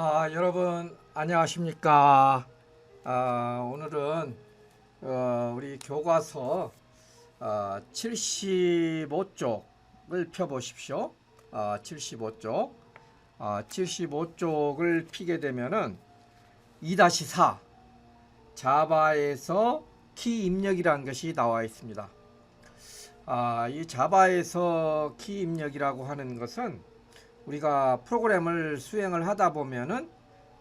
아, 여러분 안녕하십니까? 아, 오늘은 어, 우리 교과서 어, 75쪽을 펴 보십시오. 아, 75쪽. 아, 75쪽을 피게 되면은 2-4 자바에서 키 입력이라는 것이 나와 있습니다. 아, 이 자바에서 키 입력이라고 하는 것은 우리가 프로그램을 수행을 하다 보면은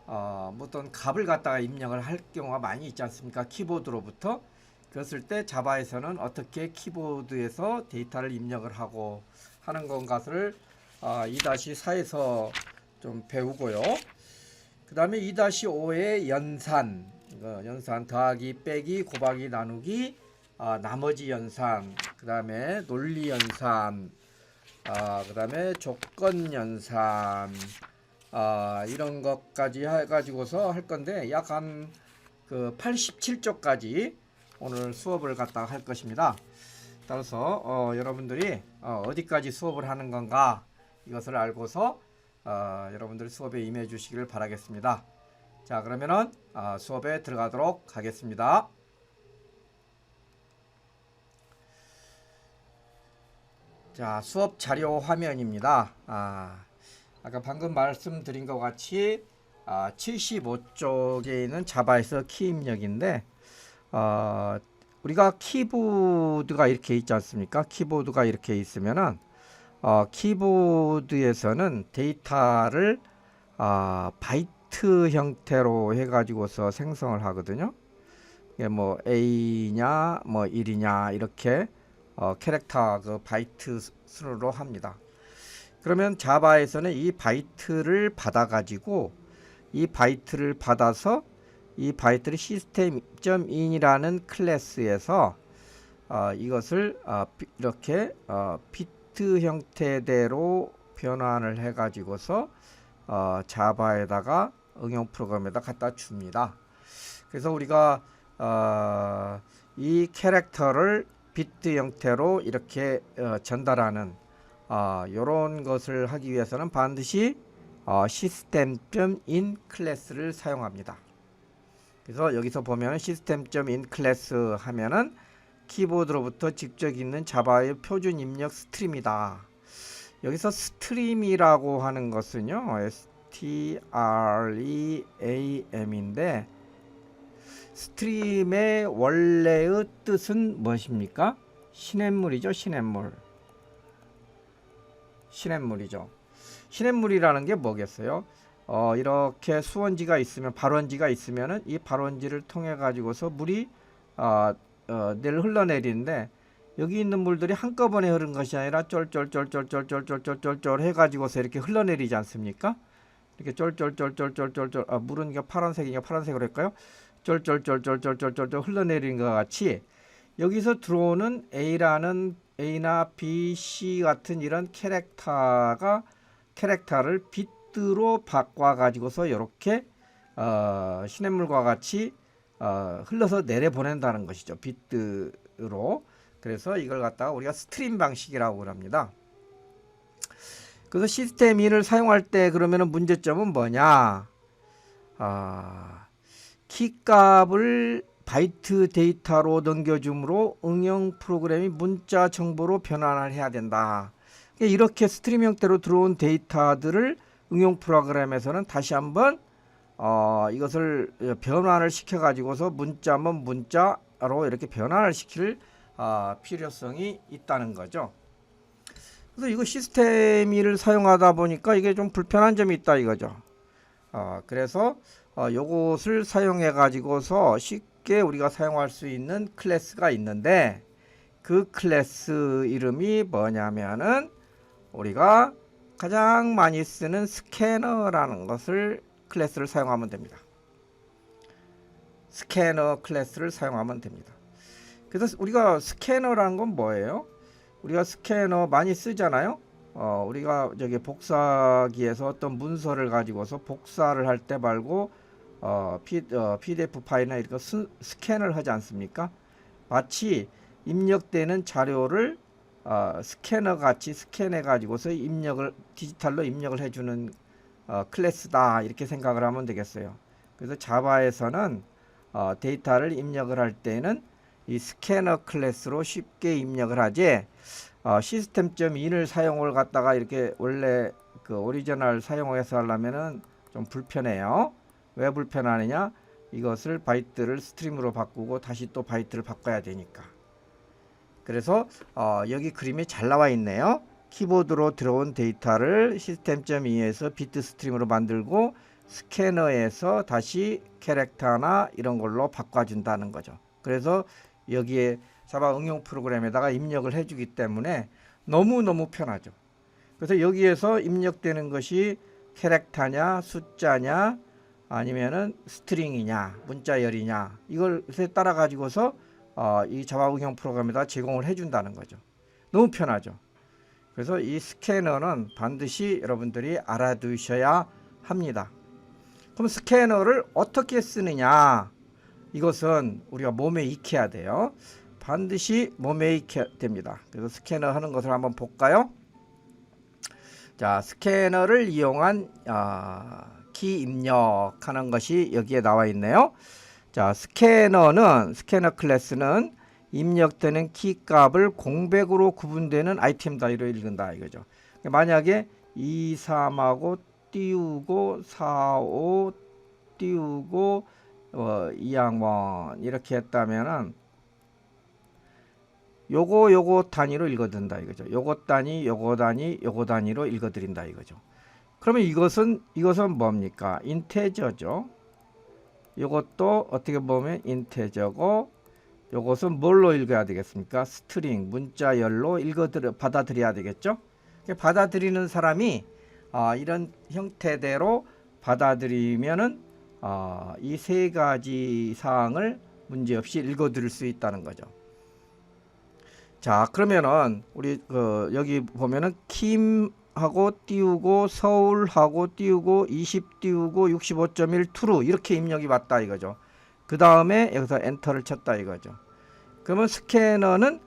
어, 뭐 어떤 값을 갖다가 입력을 할 경우가 많이 있지 않습니까? 키보드로부터 그랬을 때 자바에서는 어떻게 키보드에서 데이터를 입력을 하고 하는 것을 어, 2-4에서 좀 배우고요. 그 다음에 2-5의 연산, 어, 연산 더하기 빼기 곱하기 나누기 아, 나머지 연산, 그 다음에 논리 연산, 아, 그 다음에 조건 연산, 아, 이런 것까지 해가지고서 할 건데, 약 한 그 87쪽까지 오늘 수업을 갖다가 할 것입니다. 따라서, 어, 여러분들이 어, 어디까지 수업을 하는 건가, 이것을 알고서, 어, 여러분들 수업에 임해 주시기를 바라겠습니다. 자, 그러면은, 어, 수업에 들어가도록 하겠습니다. 자, 수업 자료 화면입니다. 아, 아까 방금 말씀드린 것 같이 아, 75쪽에 있는 자바에서 키 입력인데 어, 우리가 키보드가 이렇게 있지 않습니까? 키보드가 이렇게 있으면은 어, 키보드에서는 데이터를 아, 바이트 형태로 해가지고서 생성을 하거든요. 이게 뭐 A냐, 뭐 1이냐 이렇게 어, 캐릭터 그 바이트 순으로 합니다. 그러면 자바에서는 이 바이트를 받아 가지고 이 바이트를 받아서 이 바이트를 시스템.in이라는 클래스에서 어, 이것을 어, 비- 이렇게 어, 비트 형태대로 변환을 해 가지고서 어, 자바에다가 응용 프로그램에다 갖다 줍니다. 그래서 우리가 어, 이 캐릭터를 비트 형태로 이렇게 어, 전달하는 어, 이런 것을 하기 위해서는 반드시 어, 시스템.in 클래스를 사용합니다. 그래서 여기서 보면 시스템.in 클래스 하면은 키보드로부터 직접 있는 자바의 표준 입력 스트림이다. 여기서 스트림이라고 하는 것은요, S T R E A M인데 스트림의 원래의 뜻은 무엇입니까? 시냇물이죠, 시냇물. 시냇물이죠. 시냇물이라는 게 뭐겠어요? 어, 이렇게 수원지가 있으면 발원지가 있으면은 이 발원지를 통해 가지고서 물이 어, 어, 내를 흘러내리는데 여기 있는 물들이 한꺼번에 흐른 것이 아니라 쫄쫄쫄쫄쫄쫄쫄쫄쫄쫄 해가지고서 이렇게 흘러내리지 않습니까? 이렇게 쫄쫄쫄쫄쫄쫄쫄 아, 물은 파란색이냐 파란색으로 할까요? 쫄쫄쫄쫄쫄쫄쫄 흘러내리는 것 같이 여기서 들어오는 A라는 A나 B, C 같은 이런 캐릭터가 캐릭터를 비트로 바꿔 가지고서 이렇게 어, 시냇물과 같이 어, 흘러서 내려 보낸다는 것이죠. 비트로. 그래서 이걸 갖다가 우리가 스트림 방식이라고 합니다. 그래서 시스템 인을 사용할 때 그러면은 문제점은 뭐냐? 아, 키값을 바이트 데이터로 넘겨줌으로 응용 프로그램이 문자 정보로 변환을 해야 된다. 이렇게 스트림 형태로 들어온 데이터들을 응용 프로그램에서는 다시 한번 어, 이것을 변환을 시켜 가지고서 문자면 문자로 이렇게 변환을 시킬 아, 필요성이 있다는 거죠. 그래서 이거 시스템을 사용하다 보니까 이게 좀 불편한 점이 있다 이거죠. 어, 그래서 어, 요것을 사용해 가지고서 쉽게 우리가 사용할 수 있는 클래스가 있는데 그 클래스 이름이 뭐냐면은 우리가 가장 많이 쓰는 스캐너라는 것을 클래스를 사용하면 됩니다. 스캐너 클래스를 사용하면 됩니다. 그래서 우리가 스캐너라는 건 뭐예요? 우리가 스캐너 많이 쓰잖아요. 어, 우리가 저기 복사기에서 어떤 문서를 가지고서 복사를 할 때 말고 어, P, 어, PDF 파일이나 이렇게 스, 스캔을 하지 않습니까? 마치 입력되는 자료를 어, 스캐너 같이 스캔해 가지고서 입력을 디지털로 입력을 해주는 어, 클래스다 이렇게 생각을 하면 되겠어요. 그래서 자바에서는 어, 데이터를 입력을 할 때는 이 스캐너 클래스로 쉽게 입력을 하지 어, 시스템.in을 사용을 갖다가 이렇게 원래 그 오리지널 사용해서 하려면은 좀 불편해요. 왜 불편하느냐? 이것을 바이트를 스트림으로 바꾸고 다시 또 바이트를 바꿔야 되니까. 그래서 어, 여기 그림이 잘 나와 있네요. 키보드로 들어온 데이터를 시스템.in에서 비트 스트림으로 만들고 스캐너에서 다시 캐릭터나 이런 걸로 바꿔준다는 거죠. 그래서 여기에 자바 응용 프로그램에다가 입력을 해주기 때문에 너무너무 편하죠. 그래서 여기에서 입력되는 것이 캐릭터냐 숫자냐 아니면은 스트링이냐 문자열이냐 이걸 따라 가지고서 어, 이 자바 응용 프로그램에다 제공을 해준다는 거죠. 너무 편하죠. 그래서 이 스캐너는 반드시 여러분들이 알아두셔야 합니다. 그럼 스캐너를 어떻게 쓰느냐? 이것은 우리가 몸에 익혀야 돼요. 반드시 몸에 익혀야 됩니다. 그래서 스캐너 하는 것을 한번 볼까요? 자, 스캐너를 이용한 아, 키 입력하는 것이 여기에 나와 있네요. 자, 스캐너는 스캐너 클래스는 입력되는 키 값을 공백으로 구분되는 아이템 단위로 읽는다 이거죠. 만약에 2, 3하고 띄우고 4, 5 띄우고 어, 2항원 이렇게 했다면은 요거 요거 단위로 읽어든다 이거죠. 요거 단위, 요거 단위, 요거 단위로 읽어드린다 이거죠. 그러면 이것은 이것은 뭡니까? 인테저죠. 요것도 어떻게 보면 인테저고 요것은 뭘로 읽어야 되겠습니까? 스트링 문자열로 읽어들여 받아들여야 되겠죠? 받아들이는 사람이 아, 이런 형태대로 받아들이면은 아, 이세 가지 사항을 문제없이 읽어들을 수 있다는 거죠. 자, 그러면은 우리 그 여기 보면은 킴하고 띄우고 서울하고 띄우고 20 띄우고 65.1 트루 이렇게 입력이 맞다 이거죠. 그 다음에 여기서 엔터를 쳤다 이거죠. 그러면 스캐너는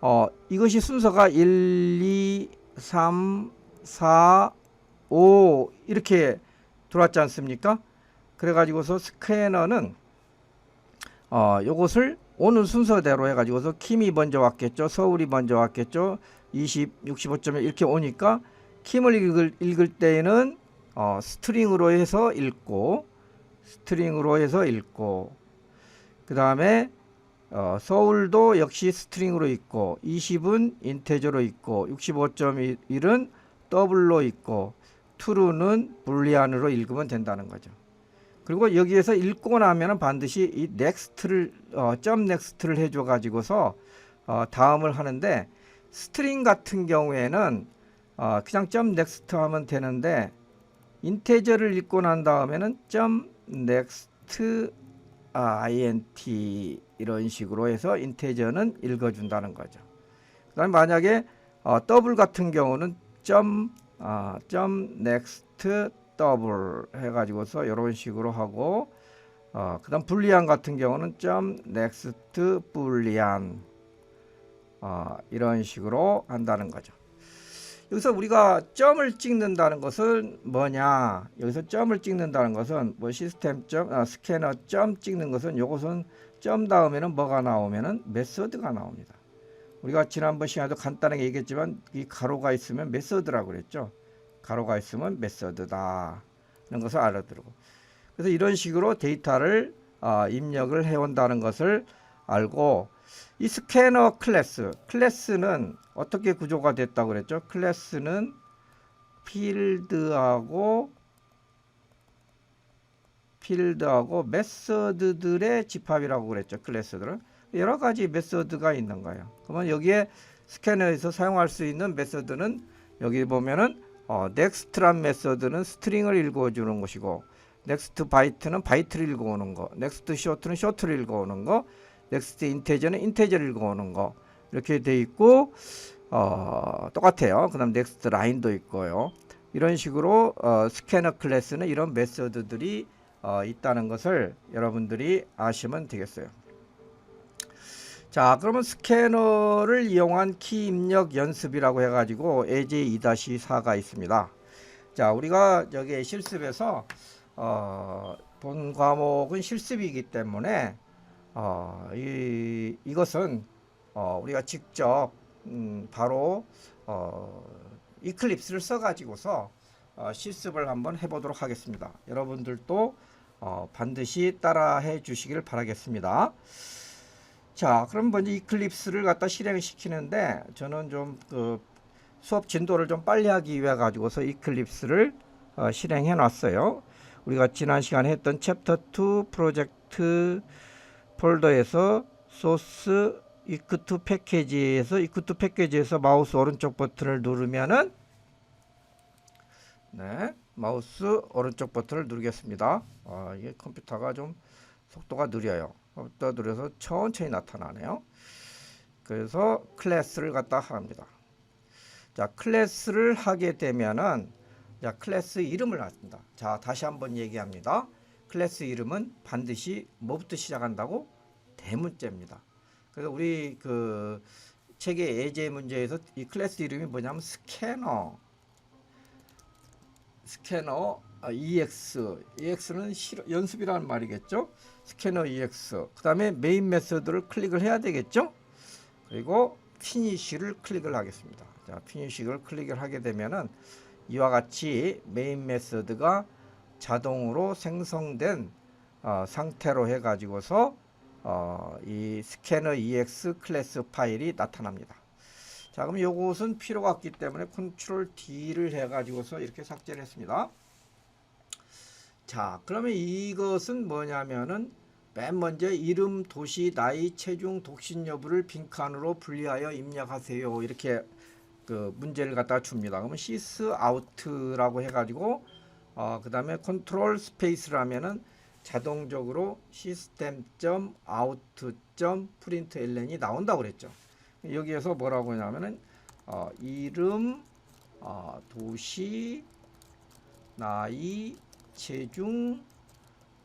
어 이것이 순서가 1, 2, 3, 4, 5 이렇게 들어왔지 않습니까? 그래가지고서 스캐너는 어 요것을 오는 순서대로 해가지고서 킴이 먼저 왔겠죠. 서울이 먼저 왔겠죠. 20, 65.1 이렇게 오니까 킴을 읽을, 읽을 때에는 어, 스트링으로 해서 읽고 스트링으로 해서 읽고 그 다음에 어, 서울도 역시 스트링으로 있고 20은 인테저로 있고 65.1은 더블로 있고 true는 불리안으로 읽으면 된다는 거죠. 그리고 여기에서 읽고 나면은 반드시 이 next를 어, 점 next를 해줘 가지고서 어, 다음을 하는데 스트링 같은 경우에는 어, 그냥 점 next 하면 되는데 인테저를 읽고 난 다음에는 점 next 아, int 이런 식으로 해서 인테저는 읽어준다는 거죠. 그다음 만약에 어, 더블 같은 경우는 점, 아, 점 next 더블 해가지고서 이런 식으로 하고 어, 그다음 불리안 같은 경우는 점 next 불리안 어, 이런 식으로 한다는 거죠. 여기서 우리가 점을 찍는다는 것은 뭐냐? 여기서 점을 찍는다는 것은 뭐 시스템 점, 아, 스캐너 점 찍는 것은 요것은 점 다음에는 뭐가 나오면은 메서드가 나옵니다. 우리가 지난번 시간에도 간단하게 얘기했지만 이 가로가 있으면 메서드라고 그랬죠. 가로가 있으면 메서드다. 이런 것을 알아두고. 그래서 이런 식으로 데이터를 어, 입력을 해온다는 것을 알고 이 스캐너 클래스, 클래스는 어떻게 구조가 됐다고 그랬죠? 클래스는 필드하고 필드하고 메서드들의 집합이라고 그랬죠. 클래스들은 여러 가지 메서드가 있는 거예요. 그러면 여기에 스캐너에서 사용할 수 있는 메서드는 여기 보면은 어, next란 메서드는 스트링을 읽어주는 것이고 next 바이트는 바이트를 읽어오는 거, next short는 short를 읽어오는 거, next integer는 integer를 읽어오는 거 이렇게 돼 있고 어, 똑같아요. 그다음 next line도 있고요. 이런 식으로 어, 스캐너 클래스는 이런 메서드들이 어, 있다는 것을 여러분들이 아시면 되겠어요. 자, 그러면 스캐너를 이용한 키 입력 연습이라고 해가지고 AJ 2-4가 있습니다. 자, 우리가 여기 실습에서 어, 본 과목은 실습이기 때문에 어, 이 이것은 어, 우리가 직접 음, 바로 어, 이클립스를 써가지고서 어, 실습을 한번 해보도록 하겠습니다. 여러분들도 어, 반드시 따라해 주시길 바라겠습니다. 자, 그럼 먼저 이클립스를 갖다 실행시키는데 저는 좀 그 수업 진도를 좀 빨리 하기 위해 가지고서 이클립스를 어, 실행해 놨어요. 우리가 지난 시간에 했던 챕터 2 프로젝트 폴더에서 소스 이크투 패키지에서 이크투 패키지에서 마우스 오른쪽 버튼을 누르면은 네 마우스 오른쪽 버튼을 누르겠습니다. 아, 이게 컴퓨터가 좀 속도가 느려요. 컴퓨터 느려서 천천히 나타나네요. 그래서 클래스를 갖다 합니다. 자 클래스를 하게 되면은 자 클래스 이름을 놨습니다. 자 다시 한번 얘기합니다. 클래스 이름은 반드시 뭐부터 시작한다고 대문자입니다. 그래서 우리 그 책의 예제 문제에서 이 클래스 이름이 뭐냐면 스캐너 스캐너 아, EX EX는 실- 연습이라는 말이겠죠. 스캐너 EX 그 다음에 메인 메서드를 클릭을 해야 되겠죠. 그리고 피니쉬를 클릭을 하겠습니다. 자, 피니쉬를 클릭을 하게 되면은 이와 같이 메인 메서드가 자동으로 생성된 어, 상태로 해 가지고서 어, 이 스캐너 EX 클래스 파일이 나타납니다. 자, 그럼 요것은 필요가 없기 때문에 컨트롤 D를 해 가지고서 이렇게 삭제를 했습니다. 자, 그러면 이것은 뭐냐면은 맨 먼저 이름, 도시, 나이, 체중, 독신 여부를 빈칸으로 분리하여 입력하세요. 이렇게 그 문제를 갖다 줍니다. 그러면 시스 아웃라고 해가지고 어, 그 다음에 컨트롤 스페이스를 하면은 자동적으로 시스템 점 아웃 점 프린트 엘렌이 나온다고 그랬죠. 여기에서 뭐라고 하냐면은 어, 이름, 어, 도시, 나이, 체중,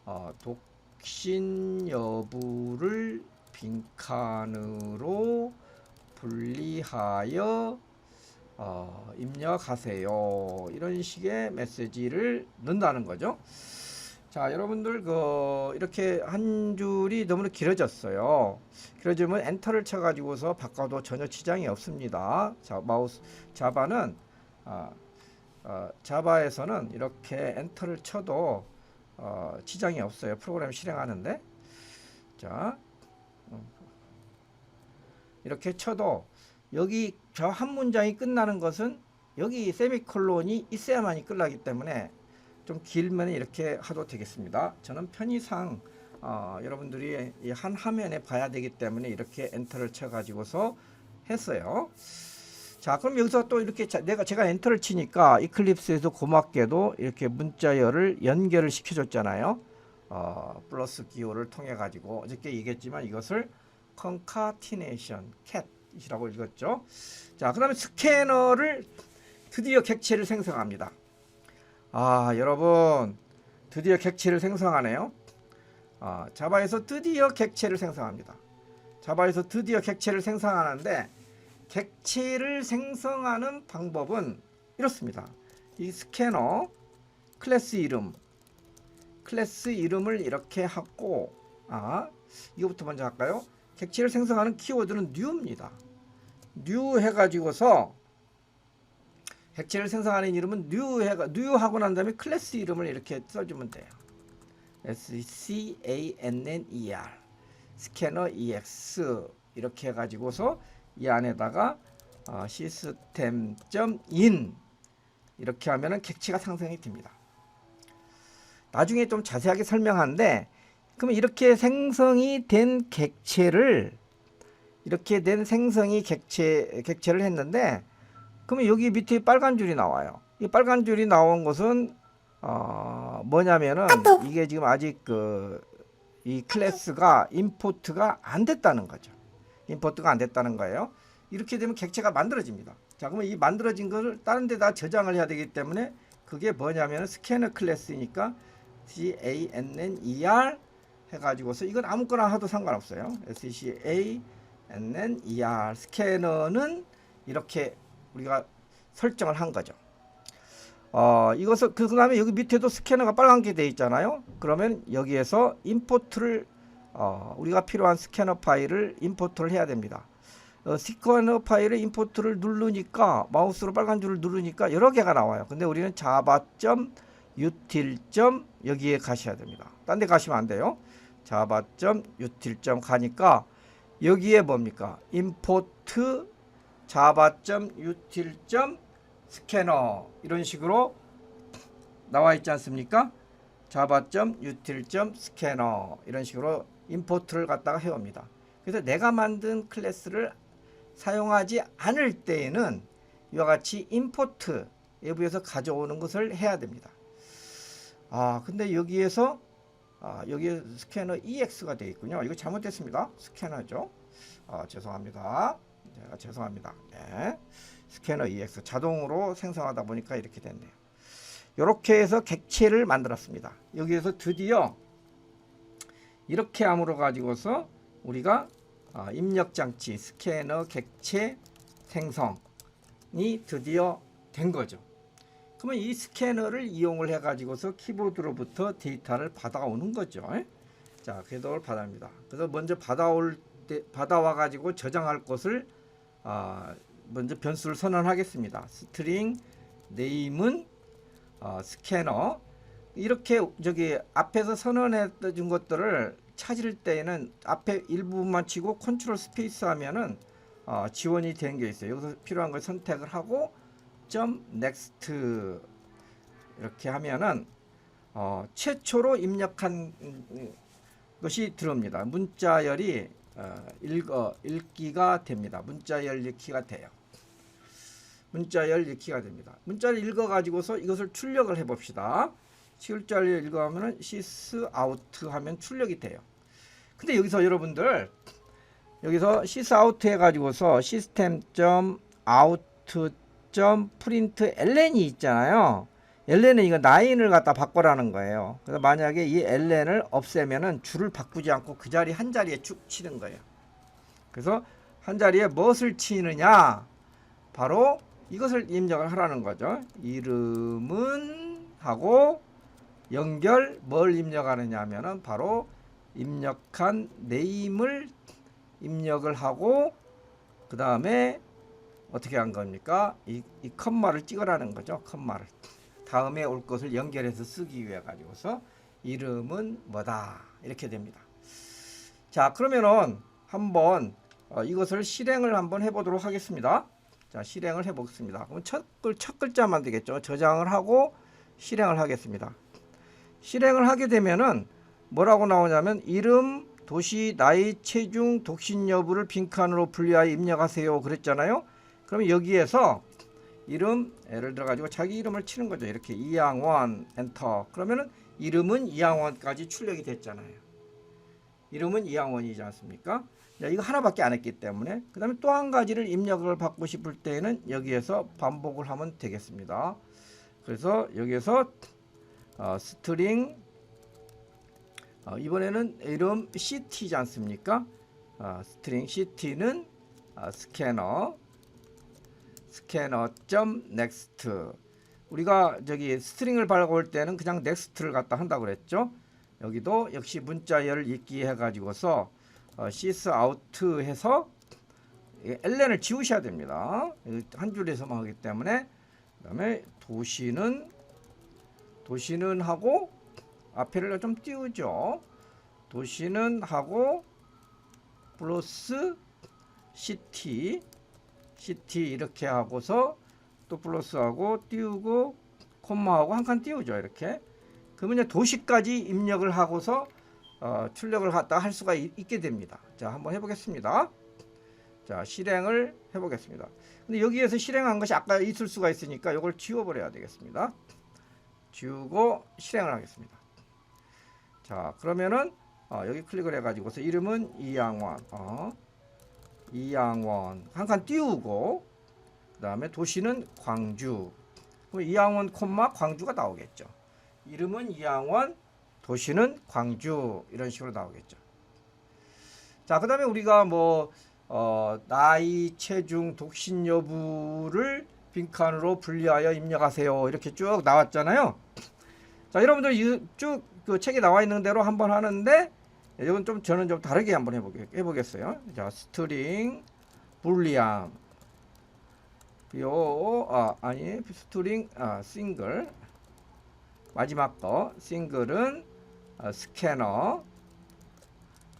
어, 독신 여부를 빈칸으로 분리하여 어, 입력하세요. 이런 식의 메시지를 넣는다는 거죠. 자, 여러분들 그 이렇게 한 줄이 너무나 길어졌어요. 길어지면 엔터를 쳐 가지고서 바꿔도 전혀 지장이 없습니다. 자, 마우스 자바는 아, 어, 자바에서는 이렇게 엔터를 쳐도 어, 지장이 없어요. 프로그램 실행하는데. 자. 음. 이렇게 쳐도 여기 저 한 문장이 끝나는 것은 여기 세미콜론이 있어야만이 끝나기 때문에 좀 길면 이렇게 하도 되겠습니다. 저는 편의상 어, 여러분들이 이한 화면에 봐야 되기 때문에 이렇게 엔터를 쳐 가지고서 했어요. 자, 그럼 여기서 또 이렇게 자, 내가 제가 엔터를 치니까 이클립스에서 고맙게도 이렇게 문자열을 연결을 시켜줬잖아요. 어, 플러스 기호를 통해 가지고 어저께 얘기했지만 이것을 concatenation cat이라고 읽었죠. 자, 그다음에 스캐너를 드디어 객체를 생성합니다. 아, 여러분 드디어 객체를 생성하네요. 아, 자바에서 드디어 객체를 생성합니다. 자바에서 드디어 객체를 생성하는데 객체를 생성하는 방법은 이렇습니다. 이 스캐너 클래스 이름 클래스 이름을 이렇게 하고 아 이거부터 먼저 할까요? 객체를 생성하는 키워드는 new입니다. new 해가지고서 객체를 생성하는 이름은 new 해가 new 하고 난 다음에 클래스 이름을 이렇게 써주면 돼요. S C A N N E R 스캐너 EX 이렇게 해가지고서 이 안에다가 어, 시스템.in 이렇게 하면은 객체가 상성이 됩니다. 나중에 좀 자세하게 설명하는데 그러면 이렇게 생성이 된 객체를 이렇게 된 생성이 객체 객체를 했는데 그러면 여기 밑에 빨간 줄이 나와요. 이 빨간 줄이 나온 것은 어 뭐냐면은 이게 지금 아직 그 이 클래스가 임포트가 안 됐다는 거죠. 임포트가 안 됐다는 거예요. 이렇게 되면 객체가 만들어집니다. 자, 그러면 이 만들어진 것을 다른 데다 저장을 해야 되기 때문에 그게 뭐냐면 스캐너 클래스니까 C A N N E R 해가지고서 이건 아무거나 하도 상관없어요. S C A N N E R 스캐너는 이렇게 우리가 설정을 한 거죠. 어, 이것을 그 다음에 여기 밑에도 스캐너가 빨간 게 돼 있잖아요. 그러면 여기에서 임포트를 어, 우리가 필요한 스캐너 파일을 임포트를 해야 됩니다. 어, 스캐너 파일에 임포트를 누르니까 마우스로 빨간 줄을 누르니까 여러 개가 나와요. 근데 우리는 java. util. 여기에 가셔야 됩니다. 딴 데 가시면 안 돼요. java. util. 가니까 여기에 뭡니까? import java. util. 스캐너 이런 식으로 나와 있지 않습니까? java. util. 스캐너 이런 식으로 임포트를 갖다가 해옵니다. 그래서 내가 만든 클래스를 사용하지 않을 때에는 이와 같이 임포트 외부에서 가져오는 것을 해야 됩니다. 아, 근데 여기에서 아, 여기 스캐너 EX가 되어 있군요. 이거 잘못됐습니다. 스캐너죠. 아, 죄송합니다. 제가 죄송합니다. 네. 스캐너 EX 자동으로 생성하다 보니까 이렇게 됐네요. 이렇게 해서 객체를 만들었습니다. 여기에서 드디어 이렇게 함으로 가지고서 우리가 아, 입력 장치 스캐너 객체 생성이 드디어 된 거죠. 그러면 이 스캐너를 이용을 해 가지고서 키보드로부터 데이터를 받아오는 거죠. 자, 궤도를 받아옵니다. 그래서 먼저 받아올 때 받아와 가지고 저장할 것을 아, 먼저 변수를 선언하겠습니다. 스트링 네임은 어, 스캐너 이렇게 저기 앞에서 선언해 준 것들을 찾을 때에는 앞에 일부분만 치고 컨트롤 스페이스 하면은 어, 지원이 된 게 있어요. 여기서 필요한 걸 선택을 하고 점 넥스트 이렇게 하면은 어, 최초로 입력한 음, 것이 들어옵니다. 문자열이 어, 읽어 읽기가 됩니다. 문자열 읽기가 돼요. 문자열 읽기가 됩니다. 문자를 읽어 가지고서 이것을 출력을 해 봅시다. 시글자를 읽어하면은 시스 아우트 하면 출력이 돼요. 근데 여기서 여러분들 여기서 시스 아우트 해가지고서 시스템 점 아우트 점 프린트 ln이 있잖아요. ln은 이거 9을 갖다 바꿔라는 거예요. 그래서 만약에 이 ln을 없애면은 줄을 바꾸지 않고 그 자리 한 자리에 쭉 치는 거예요. 그래서 한 자리에 무엇을 치느냐? 바로 이것을 입력을 하라는 거죠. 이름은 하고 연결 뭘 입력하느냐 하면은 바로 입력한 네임을 입력을 하고 그 다음에 어떻게 한 겁니까? 이, 이 컴마를 찍으라는 거죠. 컴마를 다음에 올 것을 연결해서 쓰기 위해 가지고서 이름은 뭐다 이렇게 됩니다. 자 그러면은 한번 어, 이것을 실행을 한번 해보도록 하겠습니다. 자 실행을 해보겠습니다. 그럼 첫, 글, 첫 글자만 되겠죠. 저장을 하고 실행을 하겠습니다. 실행을 하게 되면은 뭐라고 나오냐면 이름, 도시, 나이, 체중, 독신 여부를 빈칸으로 분리하여 입력하세요. 그랬잖아요. 그러면 여기에서 이름 예를 들어 가지고 자기 이름을 치는 거죠. 이렇게 이양원 엔터. 그러면은 이름은 이양원까지 출력이 됐잖아요. 이름은 이양원이지 않습니까? 자, 이거 하나밖에 안 했기 때문에 그다음에 또 한 가지를 입력을 받고 싶을 때에는 여기에서 반복을 하면 되겠습니다. 그래서 여기에서 어, 스트링 어, 이번에는 이름 CT지 않습니까? 어, 스트링 CT는 어, 스캐너 스캐너 점 넥스트 우리가 저기 스트링을 바라볼 때는 그냥 넥스트를 갖다 한다고 그랬죠. 여기도 역시 문자열 읽기 해가지고서 어, 시스 아우트 해서 ln을 지우셔야 됩니다. 한 줄에서만 하기 때문에 그 다음에 도시는 도시는 하고 앞에를 좀 띄우죠. 도시는 하고 플러스 시티 시티 이렇게 하고서 또 플러스하고 띄우고 콤마하고 한 칸 띄우죠 이렇게. 그러면 도시까지 입력을 하고서 어, 출력을 갖다 할 수가 있, 게 됩니다. 자 한번 해보겠습니다. 자 실행을 해보겠습니다. 근데 여기에서 실행한 것이 아까 있을 수가 있으니까 이걸 지워버려야 되겠습니다 지우고 실행을 하겠습니다. 자 그러면은 어, 여기 클릭을 해가지고서 이름은 이양원 어, 이양원. 한 칸 띄우고 그 다음에 도시는 광주. 그럼 이양원 콤마 광주가 나오겠죠. 이름은 이양원 도시는 광주. 이런 식으로 나오겠죠. 자 그 다음에 우리가 뭐 어, 나이 체중 독신 여부를 빈칸으로 분리하여 입력하세요. 이렇게 쭉 나왔잖아요. 자, 여러분들 쭉 그 책에 나와 있는 대로 한번 하는데 이건 좀 저는 좀 다르게 한번 해보게 해보겠어요. 자, 스트링 불리안 요 아, 아니 스트링 아, 싱글 마지막 거 싱글은 어, 스캐너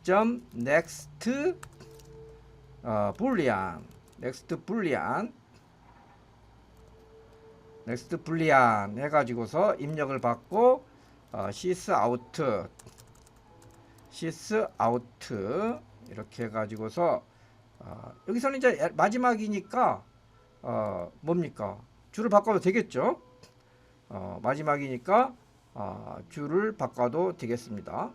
점 넥스트 어, 불리안 넥스트 불리안 넥스트 불리안 해가지고서 입력을 받고 어, 시스 아우트 시스 아우트 이렇게 해가지고서 어, 여기서는 이제 마지막이니까 어, 뭡니까? 줄을 바꿔도 되겠죠? 어, 마지막이니까 어, 줄을 바꿔도 되겠습니다.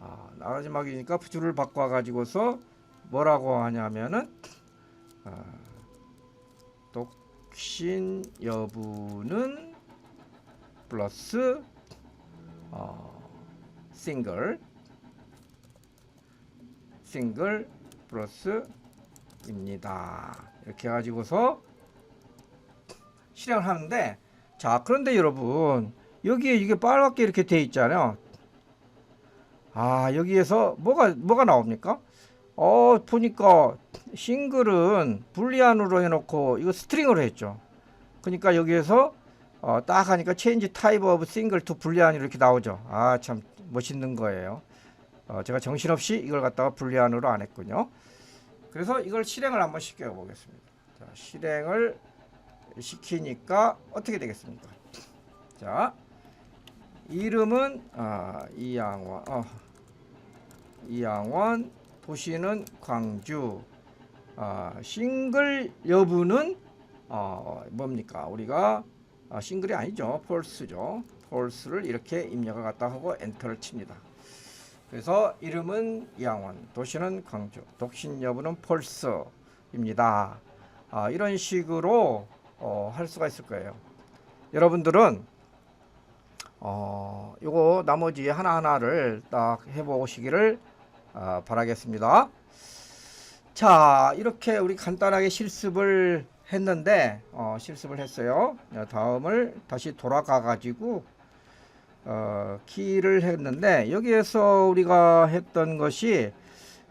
아, 마지막이니까 줄을 바꿔 가지고서 뭐라고 하냐면은 아, 독신 여부는 플러스 어, 싱글 싱글 플러스 입니다. 이렇게 가지고서 실행을 하는데 자 그런데 여러분 여기에 이게 빨갛게 이렇게 돼 있잖아요. 아 여기에서 뭐가 뭐가 나옵니까? 어 보니까 싱글은 불리안으로 해놓고 이거 스트링으로 했죠. 그러니까 여기에서 어, 딱 하니까 체인지 타입 오브 싱글 투 불리안 이렇게 나오죠. 아 참 멋있는 거예요. 어, 제가 정신없이 이걸 갖다가 불리안으로 안 했군요. 그래서 이걸 실행을 한번 시켜 보겠습니다. 자, 실행을 시키니까 어떻게 되겠습니까? 자, 이름은 아, 이양원, 어, 이양원, 도시는 광주, 아, 싱글 여부는 어, 뭡니까? 우리가 아, 싱글이 아니죠, 폴스죠. 폴스를 이렇게 입력을 갖다 하고 엔터를 칩니다. 그래서 이름은 이양원, 도시는 광주, 독신 여부는 폴스입니다. 아, 이런 식으로 어, 할 수가 있을 거예요. 여러분들은 어, 요거 나머지 하나하나를 딱 해보시기를 어, 바라겠습니다. 자, 이렇게 우리 간단하게 실습을 했는데, 어, 실습을 했어요. 어, 다음을 다시 돌아가 가지고, 어, 키를 했는데, 여기에서 우리가 했던 것이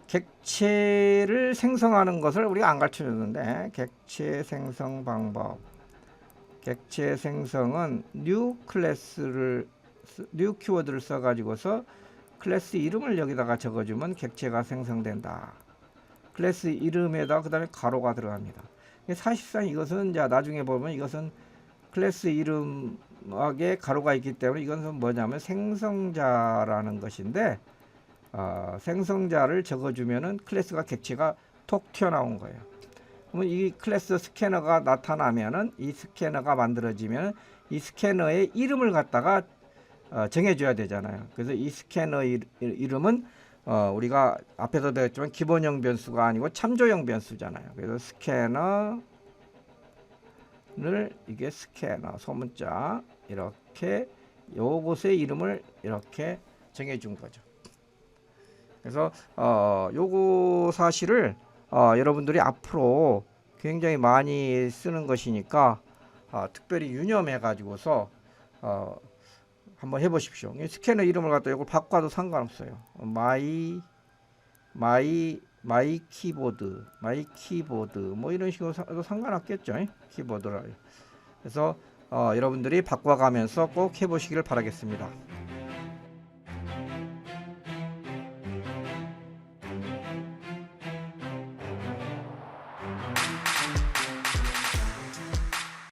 객체를 생성하는 것을 우리가 안 가르쳐 줬는데, 객체 생성 방법. 객체 생성은 new 클래스를 new 키워드를 써 가지고서 클래스 이름을 여기다가 적어주면 객체가 생성된다. 클래스 이름에다 그 다음에 가로가 들어갑니다. 사실상 이것은 이제 나중에 보면 이것은 클래스 이름하게 가로가 있기 때문에 이것은 뭐냐면 생성자라는 것인데 어, 생성자를 적어주면은 클래스가 객체가 톡 튀어나온 거예요. 그러면 이 클래스 스캐너가 나타나면은 이 스캐너가 만들어지면 이 스캐너의 이름을 갖다가 어, 정해줘야 되잖아요. 그래서 이 스캐너 이, 이름은 어, 우리가 앞에서 배웠지만 기본형 변수가 아니고 참조형 변수잖아요. 그래서 스캐너를 이게 스캐너 소문자 이렇게 요것의 이름을 이렇게 정해준 거죠. 그래서 어, 요거 사실을 어, 여러분들이 앞으로 굉장히 많이 쓰는 것이니까 어, 특별히 유념해 가지고서 어, 한번 해보십시오. 이 스캐너 이름을 갖다 이걸 바꿔도 상관없어요. 마이 마이 마이 키보드, 마이 키보드 뭐 이런 식으로 도 상관없겠죠. 키보드를. 그래서 어, 여러분들이 바꿔가면서 꼭 해보시기를 바라겠습니다.